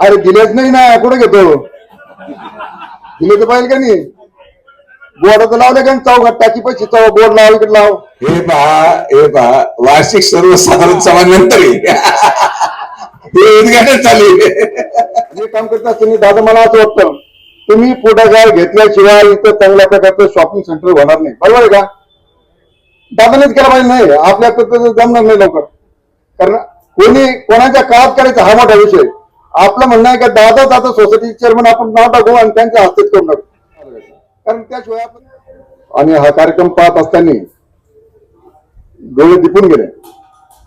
अरे दिलेच नाही ना कुठे घेतो? दिले तर पाहिजे का नाही? बोर्ड तर लावले का चौघात टाकी पैसे चौ बोर्ड लाव इकडे लाव. हे पहा हे पहा वार्षिक सर्वसाधारण सभा नंतर हे उद्घाटन चालू. हे काम करत असताना दादा मला असं वाटतं तुम्ही पुढाकार घेतल्याशिवाय इथं चांगल्या प्रकारचं शॉपिंग सेंटर होणार नाही. बरोबर आहे का? दादानेच केला पाहिजे नाही. आपल्या तर जमणार नाही लवकर. कारण कोणी कोणाच्या काळात करायचा हा मोठा विषय. आपलं म्हणणं आहे का दादा दादा सोसायटी चेअरमन आपण नाव टाकू आणि त्यांच्या हस्तेच करून टाकू कारण त्याशिवाय आपण आणि हा कार्यक्रम पाहत असताना डोळे दिपून गेले.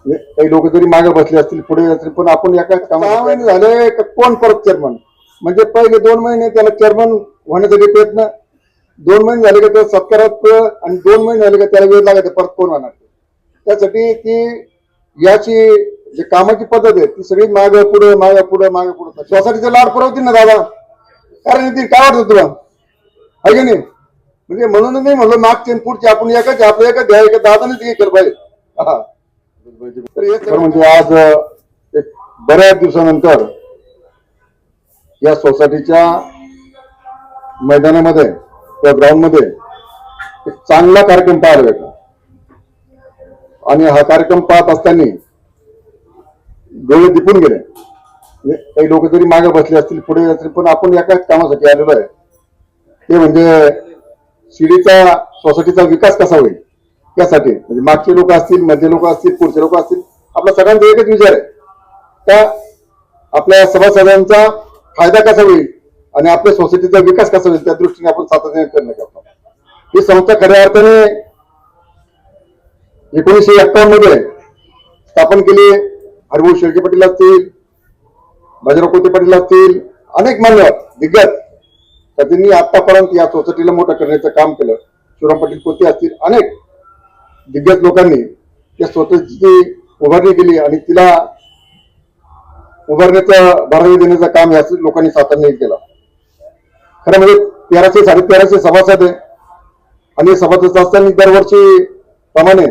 म्हणजे काही लोक जरी मागे बसले असतील पुढे असतील पण आपण एका सहा महिने झाले का कोण परत चेअरमन म्हणजे पहिले दोन महिने त्याला चेअरमन होण्यासाठी प्रयत्न दोन महिने झाले का त्याला सत्कारात आणि दोन महिने झाले का त्याला वेळ लागायचा परत कोण होणार त्यासाठी ती याची जी कामाची पद्धत आहे ती सगळी मागे पुढे मागे पुढे मागे पुढे. सोसायटीचा लाड पुरवतील ना दादा? कारण ती काय वाटतं तुला? आहे की नाही? म्हणजे म्हणून नाही म्हणलं मागचे पुढचे आपण एकच आपलं एकच आहे का दादानेच हे केलं पाहिजे. म्हणजे आज एक बऱ्याच दिवसानंतर या सोसायटीच्या मैदानामध्ये किंवा ग्राउंडमध्ये एक चांगला कार्यक्रम पाहायला भेटला. आणि हा कार्यक्रम पाहत असताना डोळे दिपून गेले. म्हणजे काही लोक जरी मागे बसले असतील पुढे असतील पण आपण एकाच कामासाठी आलेलो आहे. ते म्हणजे शिडीचा सोसायटीचा विकास कसा होईल? यासाठी. म्हणजे मागचे लोक असतील मधले लोक असतील पुढचे लोक असतील आपला सगळ्यांचा एकच विचार आहे. त्या आपल्या सभासदांचा फायदा कसा होईल आणि आपल्या सोसायटीचा विकास कसा होईल त्या दृष्टीने आपण सातत्याने करणं करतो ही संस्था खऱ्या अर्थाने एकोणीसशे एक्कावन्नमध्ये स्थापन केली हरिभाऊ शेळके पाटील असतील बाजीराव कोते पाटील असतील अनेक मान्यवर दिग्गज. तर त्यांनी आतापर्यंत या सोसायटीला मोठं करण्याचं काम केलं. शिवराम पाटील कोते असतील अनेक दिग्गज लोकांनी त्या स्वतःची उभारणी केली आणि तिला उभारण्याचं भरावी देण्याचं काम या लोकांनी सातत्याने केलं. खरं म्हणजे तेराशे साडेतेराशे सभासद आहे. आणि सभासद असताना दरवर्षी प्रमाणे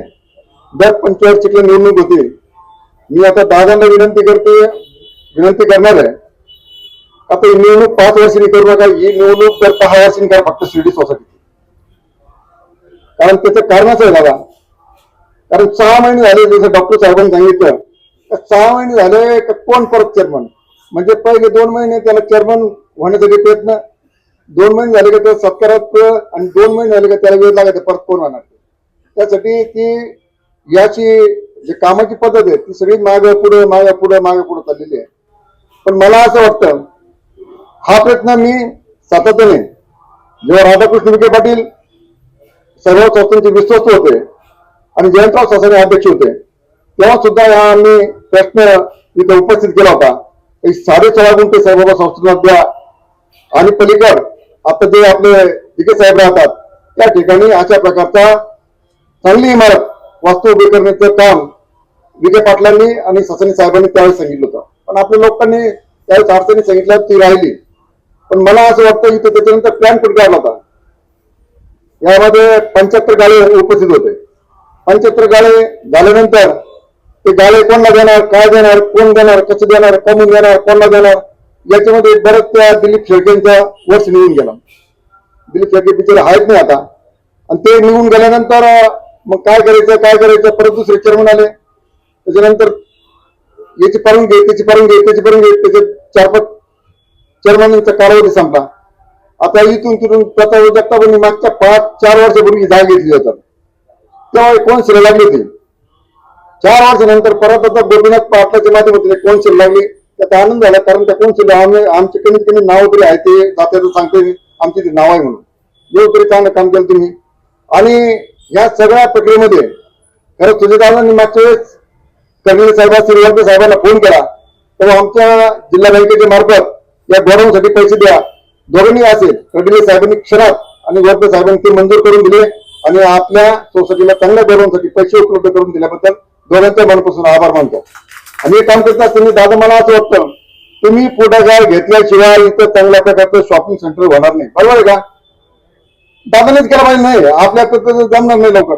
दर पंचवार्षिकला निवडणूक होते. मी आता दादांना विनंती करते विनंती करणार आहे. आता ही निवडणूक पाच वर्षांनी करू नका ही निवडणूक तर दहा वर्षांनी करा फक्त शिर्डी सोसायटी. कारण त्याचं कारणच आहे दादा. कारण सहा महिने झाले जसं डॉक्टर साहेबांनी सांगितलं तर सहा महिने झाले का कोण परत चेअरमन म्हणजे पहिले दोन महिने त्याला चेअरमन होण्यासाठी प्रयत्न दोन महिने झाले का त्याला सत्कारात आणि दोन महिने झाले का त्याला वेळ लागायचा परत कोण होणार त्यासाठी ती याची जी कामाची पद्धत आहे ती सगळी मागे पुढे मागे पुढे मागे पुढे चाललेली आहे. पण मला असं वाटतं हा प्रयत्न मी सातत्याने जेव्हा राधाकृष्ण विखे पाटील सर्व संस्थांचे विश्वस्त होते आणि जयंतराव सासरे अध्यक्ष होते तेव्हा सुद्धा हा आम्ही प्रश्न इथं उपस्थित केला होता. साडे सोळा गुंठे साईबाबा संस्थेला द्या आणि पलीकड आता जे आपले विखे साहेब राहतात त्या ठिकाणी अशा प्रकारचा चांगली इमारत वास्तू उभी करण्याचं काम विखे पाटलांनी आणि ससनी साहेबांनी त्यावेळेस सांगितलं होतं. पण आपल्या लोकांनी त्यावेळेस अडचणी सांगितलं ती राहिली. पण मला असं वाटतं इथं त्याच्यानंतर प्लॅन कुठे काढला होता? यामध्ये पंच्याहत्तर गाळे उपस्थित होते. पंच्याहत्तर गाळे झाल्यानंतर ते गाळे कोणला देणार काय देणार कोण देणार कसं देणार कमी देणार कोणला देणार याच्यामध्ये बरंच त्या दिलीप शेळकेंचा वर्ष निघून गेला. दिलीप शेळके बिचारे आहेत नाही आता. आणि ते निघून गेल्यानंतर मग काय करायचं काय करायचं? परत दुसरे चेअरमन आले. त्याच्यानंतर याची परवानगी घे त्याची परवानगी त्याची परवानगी त्याचे चार पाच चेअरमनचा कालावधी संपला. आता इथून तिथून प्रताप जगतापांनी मागच्या पाच चार वर्षापूर्वी जाग घेतली होती. तेव्हा कोण लागली होती. चार वर्षानंतर परत आता गोपीनाथ पाटलाच्या माध्यमातून कोण लागली. त्याचा आनंद झाला कारण त्या कोण आम्ही आमचे कमीत कमी नाव तरी आहे ते जात्याचं सांगते आमचे आमची ती नाव आहे म्हणून. एवढं तरी चांगलं काम केलं तुम्ही. आणि या सगळ्या प्रक्रियेमध्ये खरं सुजयदादांनी मागच्या वेळेस कर्नल साहेब श्रीवंत साहेबांना फोन केला. तेव्हा आमच्या जिल्हा बँकेच्या मार्फत या गोडाऊनसाठी पैसे द्या. धोरणी असेल कर्डिले साहेबांनी क्षणात आणि वर्ग साहेबांनी ते मंजूर करून दिले आणि आपल्या सोसायटीला चांगल्या गोडाऊनसाठी पैसे उपलब्ध करून दिल्याबद्दल दोघांच्या मनापासून आभार मानतो. आणि हे काम करत असताना दादा मला असं वाटतं तुम्ही पुढाकार घेतल्याशिवाय इथं चांगल्या प्रकारचं शॉपिंग सेंटर होणार नाही. बरोबर आहे का? दादानेच केला पाहिजे नाही. आपल्या तर जमणार नाही लवकर.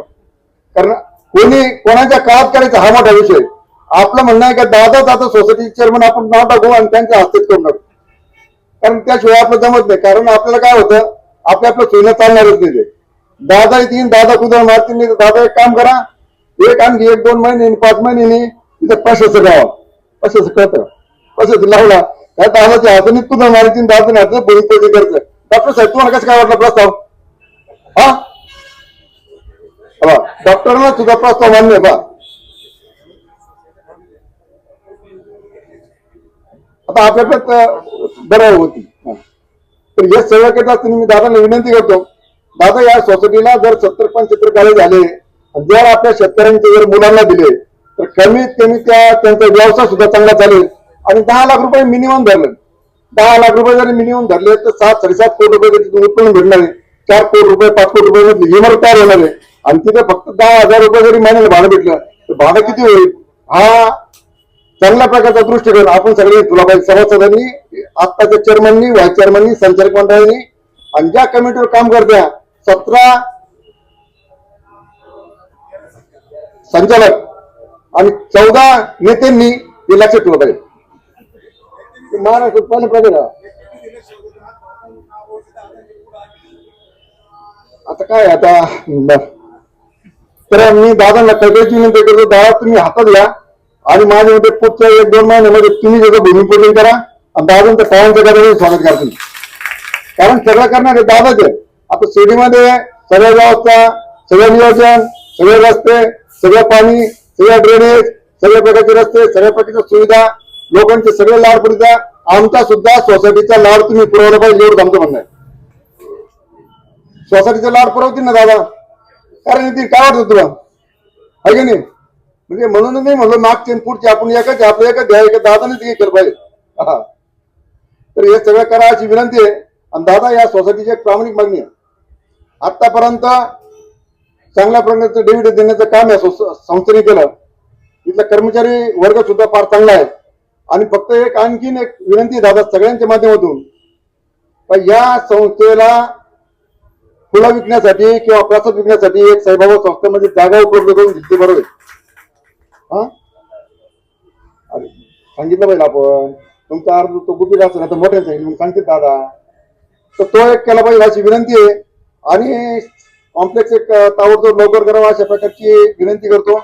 कारण कोणी कोणाच्या काळात करायचा हा मोठा विषय. आपलं म्हणणं आहे का दादा दादा सोसायटी चेअरमन आपण नाव टाकू आणि त्यांच्या हस्तेच करून टाकू कारण त्याशिवाय आपलं जमत नाही. कारण आपल्याला काय होतं आपल्या आपल्या सोयीनं चालणारच नाही दादा येतील दादा कुदळ मारतील नाही तर दादा एक काम करा एक आणखी एक दोन महिने पाच महिने तिथं प्रशासक गावा. प्रशासक कळतं. प्रशासक लावला त्या दादाच्या हाताने कुदळ मारायची दादाने हाताने बोली पोटी डॉक्टर साहेब तुम्हाला कसं काय वाटलं प्रस्ताव? हा? बा सुद्धा प्रस्ताव मान्य आहे, बा. आता आपल्याकडे बरं होती. तर हे सगळं करत असताना मी दादाला विनंती करतो. दादा या सोसायटीला जर सत्तर पंच्याहत्तर गाळे झाले जर आपल्या शेतकऱ्यांचे जर मुलांना दिले तर कमीत कमी त्या त्यांचा व्यवसाय सुद्धा चांगला चालेल. आणि दहा लाख रुपये मिनिमम धरले. दहा लाख रुपये जरी मिनिमम धरले तर सात साडेसात कोटी रुपये तिथून उत्पन्न भेटणार आहे. चार कोटी रुपये पाच कोटी रुपये मधली इमारत तयार होणार आहे. आणि तिथे फक्त दहा हजार रुपये जरी महिन्याला भाडं भेटलं तर भाडं किती होईल? हा चांगल्या प्रकारचा दृष्टिकोन आपण सगळे तुला पाहिजे सभासदांनी आत्ताच्या चेअरमननी व्हाईस चेअरमननी संचालक मंडळांनी आणि ज्या कमिटीवर काम करत्या सतरा संचालक आणि चौदा नेत्यांनी हे लक्षात ठेवलं पाहिजे. महाराष्ट्र उत्पन्न प्रदेश आता काय आता? तर मी दादांना कळकळीची विनंती करतो दादा तुम्ही हातात घ्या. आणि माझ्या मध्ये पुढच्या एक दोन महिन्यामध्ये तुम्ही त्याचं भूमिपूजन करा आणि दादांचं कायमचं करायला स्वागत करा कारण सगळं करणार दादाच आहे. आता शिर्डीमध्ये सगळ्या व्यवस्था सगळं नियोजन सगळे रस्ते सगळं पाणी सगळं ड्रेनेज सगळ्या प्रकारचे रस्ते सगळ्या प्रकारच्या सुविधा लोकांचे सगळे लाड पुरवता आमचा सुद्धा सोसायटीचा लाड तुम्ही पुरवला पाहिजे एवढं आमचं म्हणणं आहे. सोसायटीचा लाड पुरवतील ना दादा? कारण ती काय वाटतं तुला? आहे की नाही? म्हणजे म्हणून नाही म्हणलं मागचे आणि पुढचे आपण एकच आहे, आपलं एकच द्या एका दादानेच हे केलं पाहिजे. हा. तर हे सगळं करा अशी विनंती आहे. आणि दादा या सोसायटीची एक प्रामाणिक मागणी आहे. आतापर्यंत चांगल्या प्रकारचं डेव्हिड देण्याचं काम या संस्थेने केलं. इथला कर्मचारी वर्ग सुद्धा फार चांगला आहे. आणि फक्त एक आणखीन एक विनंती दादा सगळ्यांच्या माध्यमातून. या संस्थेला फुलं विकण्यासाठी किंवा प्रसाद विकण्यासाठी एक साईबाबा संस्थेमध्ये जागा उपलब्ध करून दिली बरोबर हा? अरे, सांगितलं पाहिजे आपण. तुमचा अर्ज तो गुपित असेल आता मोठ्या येईल मग सांगतील दादा. तर तो एक केला पाहिजे अशी विनंती आहे. आणि कॉम्प्लेक्स एक ताबडतोब लवकर करावा अशा प्रकारची विनंती करतो.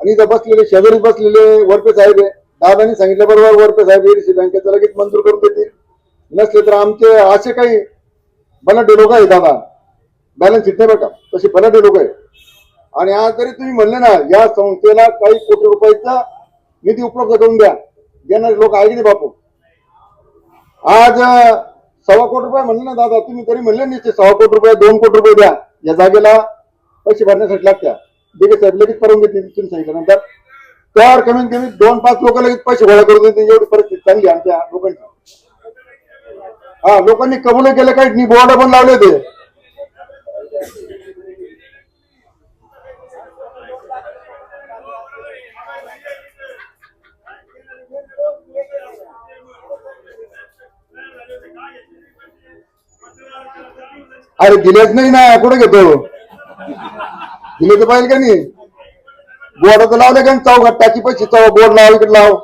आणि इथं बसलेले शेजारी बसलेले वरपे साहेब आहे. दादांनी सांगितल्याबरोबर वरपे साहेब एडीसी बँकेचं लगेच मंजूर करून देतील नसले तर आमचे असे काही बलाढ्य लोक आहे दादा. बॅलन्स शीट नाही बरं का? तशी बलाढ्य लोक आहे आणि आज जरी तुम्ही म्हणले ना या संस्थेला काही कोटी रुपयाचा निधी उपलब्ध करून द्या. देणारे लोक आहे की बापू? आज सव्वा कोटी रुपये म्हणले ना दादा तुम्ही तरी म्हणले नाही सव्वा कोटी रुपये दोन कोटी रुपये द्या. या जागेला पैसे भरण्यासाठी लागत्या. दिगे साहेब लगेच परवानगी देतील तुम्ही सांगितल्यानंतर त्यावर कमीत कमी दोन पाच लोक लगेच पैसे गोळा करून देते एवढी परिस्थिती चांगली आमच्या लोकांची. हा लोकांनी कबूल केलं काही बोर्ड पण लावले होते. अरे दिलेच नाही ना कुठे घेतो? दिले तर पाहिजे का नाही? बोर्ड तर लावले का चौघात टाकी पैसे चौ बोर्ड लाव इकडे लाव.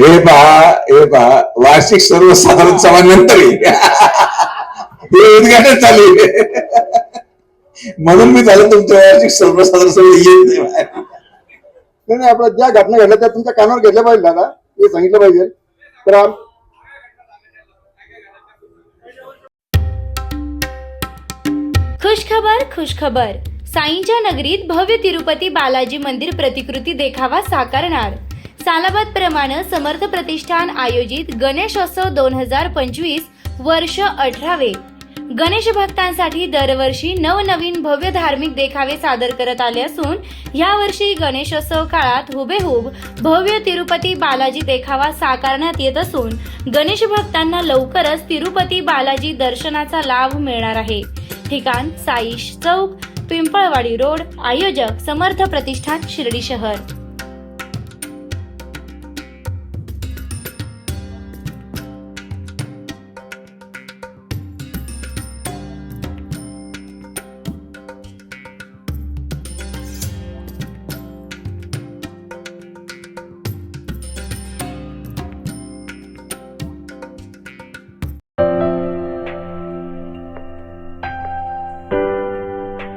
हे पहा हे पहा वार्षिक सर्वसाधारण सभानंतर हे उद्घाटन चालू आहे. म्हणून मी झालं तुमच्या वार्षिक सर्वसाधारण सभेला येत नाही बाहेर. नाही नाही आपल्या ज्या घटना घडल्या त्या तुमच्या कानावर घेतल्या पाहिजे दादा. हे सांगितलं पाहिजे. तर खुशखबर खुशखबर. साईंच्या नगरीत भव्य तिरुपती बालाजी मंदिर प्रतिकृती देखावा साकारणार. सालाबाद प्रमाणे समर्थ प्रतिष्ठान आयोजित गणेशोत्सव दोन हजार पंचवीस वर्ष अठरावे. गणेश भक्तांसाठी दरवर्षी नवनवीन भव्य धार्मिक देखावे सादर करत आले असून यावर्षी गणेशोत्सव काळात हुबेहूब भव्य तिरुपती बालाजी देखावा साकारण्यात येत असून गणेश भक्तांना लवकरच तिरुपती बालाजी दर्शनाचा लाभ मिळणार आहे. ठिकाण साईश चौक पिंपळवाडी रोड आयोजक समर्थ प्रतिष्ठान शिर्डी शहर.